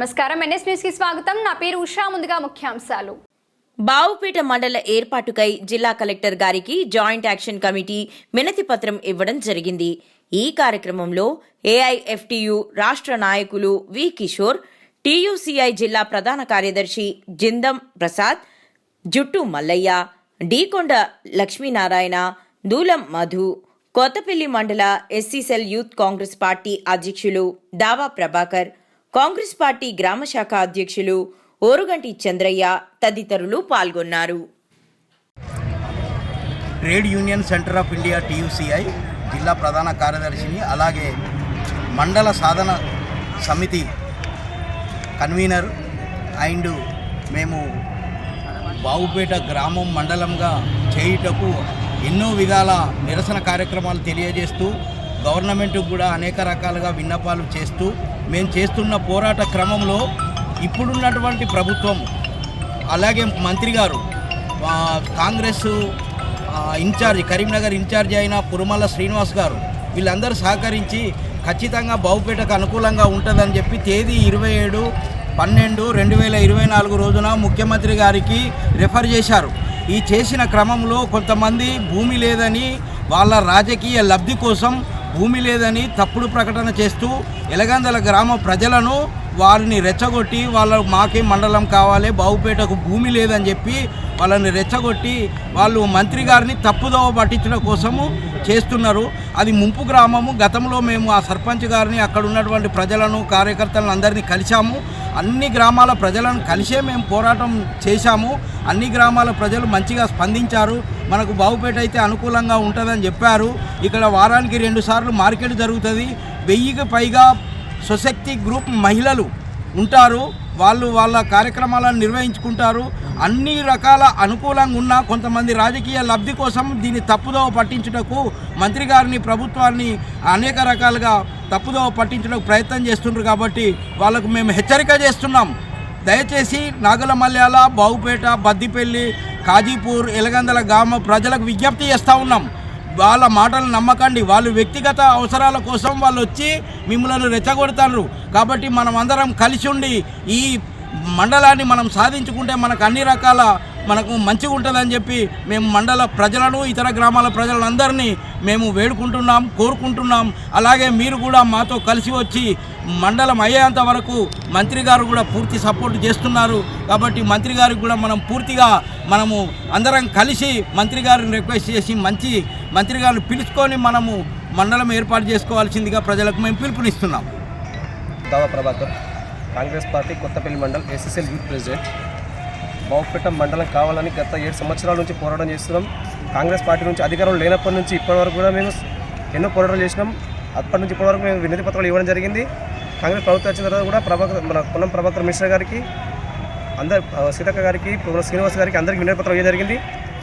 నమస్కారం. ఎన్ఎస్ న్యూస్కి స్వాగతం. నా పేరు ఉషా. ముందుగా ముఖ్యాంశాలు. బావుపేట మండల ఏర్పాటుకై జిల్లా కలెక్టర్ గారికి జాయింట్ యాక్షన్ కమిటీ వినతి పత్రం ఇవ్వడం జరిగింది. ఈ కార్యక్రమంలో ఏఐఎఫ్టియు రాష్ట్ర నాయకులు వి కిషోర్ టీయూసీఐ జిల్లా ప్రధాన కార్యదర్శి జిందం ప్రసాద్ జుట్టు మల్లయ్య డీకొండ లక్ష్మీనారాయణ దూలం మధు కొత్తపల్లి మండల ఎస్సీసెల్ యూత్ కాంగ్రెస్ పార్టీ అధ్యక్షులు దావా ప్రభాకర్ కాంగ్రెస్ పార్టీ గ్రామ శాఖ అధ్యక్షులు ఓరుగంటి చంద్రయ్య తదితరులు పాల్గొన్నారు. Trade union centre of India TUCI జిల్లా ప్రధాన కార్యదర్శిని అలాగే మండల సాధన సమితి కన్వీనర్ అండ్ మేము బావుపేట గ్రామం మండలంగా చేయుటకు ఎన్నో విధాల నిరసన కార్యక్రమాలు తెలియజేస్తూ గవర్నమెంట్కు కూడా అనేక రకాలుగా విన్నపాలు చేస్తూ మేము చేస్తున్న పోరాట క్రమంలో ఇప్పుడున్నటువంటి ప్రభుత్వం అలాగే మంత్రి గారు కాంగ్రెస్ ఇన్ఛార్జ్ కరీంనగర్ ఇన్ఛార్జ్ అయిన పురుమల శ్రీనివాస్ గారు వీళ్ళందరూ సహకరించి ఖచ్చితంగా బావుపేటకు అనుకూలంగా ఉంటుందని చెప్పి తేదీ ఇరవై ఏడు పన్నెండు రెండు వేల ఇరవై నాలుగు రోజున ముఖ్యమంత్రి గారికి రెఫర్ చేశారు. ఈ చేసిన క్రమంలో కొంతమంది భూమి లేదని వాళ్ళ రాజకీయ లబ్ధి కోసం భూమి లేదని తప్పుడు ప్రకటన చేస్తూ ఎలగందల గ్రామ ప్రజలను వారిని రెచ్చగొట్టి వాళ్ళ మాకే మండలం కావాలి బావుపేటకు భూమి లేదని చెప్పి వాళ్ళని రెచ్చగొట్టి వాళ్ళు మంత్రి గారిని తప్పుదోవ పట్టించడం కోసము చేస్తున్నారు. అది ముంపు గ్రామము. గతంలో మేము ఆ సర్పంచ్ గారిని అక్కడ ఉన్నటువంటి ప్రజలను కార్యకర్తలను అందరినీ కలిశాము. అన్ని గ్రామాల ప్రజలను కలిసే మేము పోరాటం చేశాము. అన్ని గ్రామాల ప్రజలు మంచిగా స్పందించారు. మనకు బావుపేట అయితే అనుకూలంగా ఉంటుందని చెప్పారు. ఇక్కడ వారానికి రెండు సార్లు మార్కెట్ జరుగుతుంది. వెయ్యికి పైగా సొసైటీ గ్రూప్ మహిళలు ఉంటారు. వాళ్ళు వాళ్ళ కార్యక్రమాలను నిర్వహించుకుంటారు. అన్ని రకాల అనుకూలంగా ఉన్న కొంతమంది రాజకీయ లబ్ధి కోసం దీన్ని తప్పుదోవ పట్టించుటకు మంత్రి గారిని ప్రభుత్వాన్ని అనేక రకాలుగా తప్పుదోవ పట్టించడానికి ప్రయత్నం చేస్తుండ్రు కాబట్టి వాళ్ళకు మేము హెచ్చరిక చేస్తున్నాం. దయచేసి నాగుల మల్యాల బావుపేట బద్దిపల్లి కాజీపూర్ ఎలగందల గ్రామ ప్రజలకు విజ్ఞప్తి చేస్తూ ఉన్నాం. వాళ్ళ మాటలు నమ్మకండి. వాళ్ళు వ్యక్తిగత అవసరాల కోసం వాళ్ళు వచ్చి మిమ్మల్ని రెచ్చగొడతారు. కాబట్టి మనం అందరం కలిసి ఉండి ఈ మండలాన్ని మనం సాధించుకుంటే మనకు అన్ని రకాల మనకు మంచిగా ఉంటుందని చెప్పి మేము మండల ప్రజలను ఇతర గ్రామాల ప్రజలందరినీ మేము వేడుకుంటున్నాం కోరుకుంటున్నాం. అలాగే మీరు కూడా మాతో కలిసి వచ్చి మండలం అయ్యేంత వరకు మంత్రి గారు కూడా పూర్తి సపోర్ట్ చేస్తున్నారు. కాబట్టి మంత్రి గారికి కూడా మనం పూర్తిగా మనము అందరం కలిసి మంత్రి గారిని రిక్వెస్ట్ చేసి మంచి మంత్రి గారిని పిలుచుకొని మనము మండలం ఏర్పాటు చేసుకోవాల్సిందిగా ప్రజలకు మేము పిలుపునిస్తున్నాం. Dava Prabhakar Congress party Kothapalli mandal SSL youth president. Bavupeta మండలం కావాలని గత ఏడు సంవత్సరాల నుంచి పోరాటం చేస్తున్నాం. కాంగ్రెస్ పార్టీ నుంచి అధికారం లేనప్పటి నుంచి ఇప్పటివరకు కూడా మేము ఎన్నో పోరాటాలు చేసినాం. అప్పటి నుంచి ఇప్పటివరకు మేము వినతి పత్రాలు ఇవ్వడం జరిగింది. కాంగ్రెస్ ప్రభుత్వం వచ్చిన తర్వాత కూడా ప్రభాకర్ మన పొన్నం ప్రభాకర్ మిశ్ర గారికి అందరు సీతక్క గారికి శ్రీనివాస్ గారికి అందరికీ వినతి పత్రం ఇవ్వడం జరిగింది.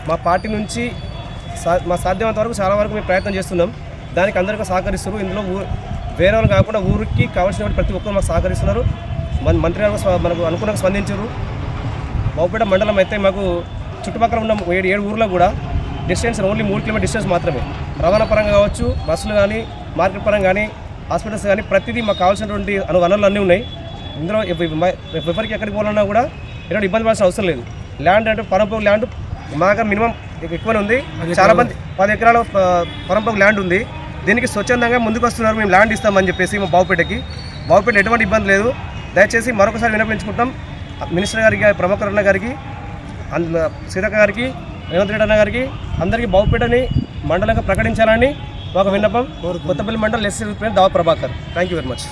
మా పార్టీ నుంచి సా మా సాధ్యమైనంత వరకు చాలా వరకు మేము ప్రయత్నం చేస్తున్నాం. దానికి అందరికీ సహకరిస్తున్నారు. ఇందులో ఊ వేరే వాళ్ళు కాకుండా ఊరికి కావాల్సిన ప్రతి ఒక్కరు మాకు సహకరిస్తున్నారు. మన మంత్రి గారు మనకు అనుకున్న స్పందించారు. బాబుపేట మండలం అయితే మాకు చుట్టుపక్కల ఉన్న ఏడు ఏడు ఊర్లో కూడా డిస్టెన్స్ ఓన్లీ మూడు కిలోమీటర్ డిస్టెన్స్ మాత్రమే. రవాణా పరంగా కావచ్చు బస్సులు కానీ మార్కెట్ పరంగా కానీ హాస్పిటల్స్ కానీ ప్రతిదీ మాకు కావాల్సినటువంటి అను వనరులు అన్నీ ఉన్నాయి. ఇందులో ఎవ- ఎవ- ఎవరికి ఎక్కడికి పోవాలన్నా కూడా ఎటువంటి ఇబ్బంది పడాల్సిన అవసరం లేదు. ల్యాండ్ అంటే పరంపకు ల్యాండ్ మా దగ్గర మినిమం ఎక్కువనే ఉంది. చాలా మంది పది ఎకరాల పరంపకు ల్యాండ్ ఉంది. దీనికి స్వచ్ఛందంగా ముందుకు వస్తున్నారు. మేము ల్యాండ్ ఇస్తామని చెప్పేసి మా బావుపేటకి. బావుపేట ఎటువంటి ఇబ్బంది లేదు. దయచేసి మరొకసారి విన్నపించుకుంటాం. మినిస్టర్ గారికి ప్రభాకర్ అన్న గారికి సీతక్క గారికి రేవంత్ రెడ్డి అన్న గారికి అందరికీ బావుపేటని మండలంగా ప్రకటించాలని మాకు విన్నపం కొత్తపల్లి మండలం SC Dava Prabhakar. Thank you very much